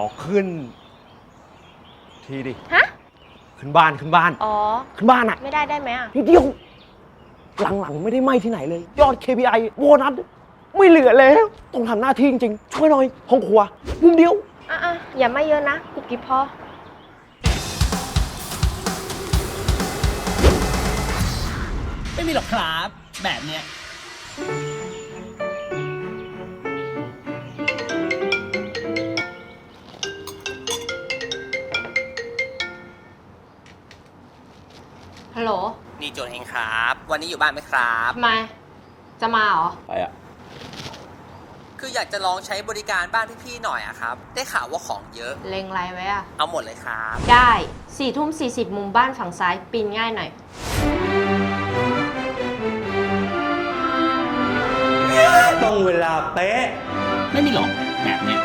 อขึ้น ทีดิ ฮะ ขึ้นบ้านขึ้นบ้าน อ๋อ ขึ้นบ้านอะไม่ได้ได้ไหมอะ นิดเดียว หลังๆ ไม่ได้ไหมที่ไหนเลย ยอด KPI โบนัสไม่เหลือแล้ว ต้องทำหน้าที่จริงๆ ช่วยหน่อย ห้องครัว มุมเดียว อะอะอย่าไม่เยอะนะกุบกิบพอ ไม่มีหรอกครับ แบบเนี้ย ฮัลโหล นี่โจนเองครับ วันนี้อยู่บ้านไหมครับทำไมจะมาเหรอ ไปอะคืออยากจะลองใช้บริการบ้านพี่ๆหน่อยอะครับ ได้ข่าวว่าของเยอะ เล็งไรไว้อะเอาหมดเลยครับ ได้สี่ทุ่มสี่สิบมุมบ้านฝั่งซ้ายปีนง่ายหน่อย ต้องเวลาเป๊ะ ไม่มีหรอกแบบเนี้ย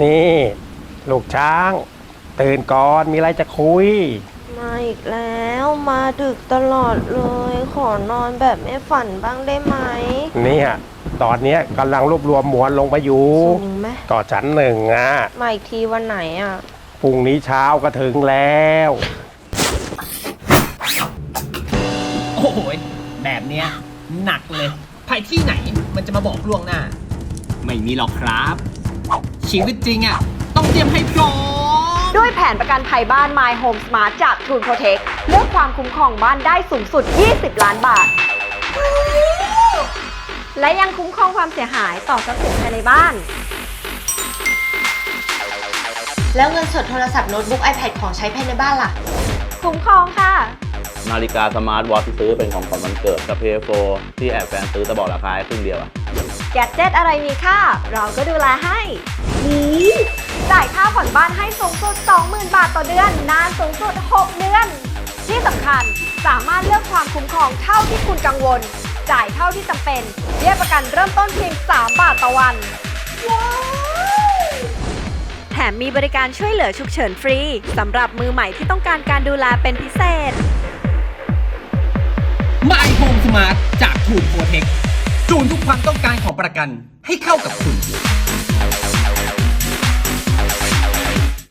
นี่ ลูกช้าง ตื่นก่อนมีอะไรจะคุย มาอีกแล้วมาดึกตลอดเลย ขอนอนแบบไม่ฝันบ้างได้ไหมเนี่ยตอนเนี้ยกำลังรวบรวมหมวลลงไปอยู่สูงไหมต่อชั้นหนึ่งอะมาอีกทีวันไหนอะ พรุ่งนี้เช้าก็ถึงแล้ว โอ้โหยแบบเนี้ยหนักเลยไปที่ไหนมันจะมาบอกล่วงหน้า ไม่มีหรอกครับ ชีวิตจริงอะต้องเตรียมให้พร้อม ด้วยแผนประกันภัยบ้าน My Home Smart จาก True Protect เลือกความคุ้มครองบ้านได้สูงสุด 20 ล้านบาท และยังคุ้มครองความเสียหายต่อทรัพย์สินภายในบ้าน แล้วเงินสดโทรศัพท์โน้ตบุ๊ก iPad ของใช้ภายในบ้านล่ะคุ้มครองค่ะ นาฬิกาสมาร์ทวอทที่ซื้อเป็นของขวัญวันเกิดกับ PS4 ที่แอบแฟนซื้อแต่บอกราคาให้ครึ่งเดียวอะแกดเจ็ตอะไรมีค่า เราก็ดูแลให้นี้จ่ายค่าผ่อนบ้านให้สูงสุด 20,000 บาทต่อเดือน นานสูงสุด 6 เดือน ที่สำคัญสามารถเลือกความคุ้มครองเท่าที่คุณกังวล จ่ายเท่าที่จำเป็นเบี้ยประกันเริ่มต้นเพียง 3 บาทต่อวันแถมมีบริการช่วยเหลือฉุกเฉินฟรีสำหรับมือใหม่ที่ต้องการการดูแลเป็นพิเศษ My Home Smart จากถูกโปรเทคจูนทุกความต้องการของประกันให้เข้ากับคุณ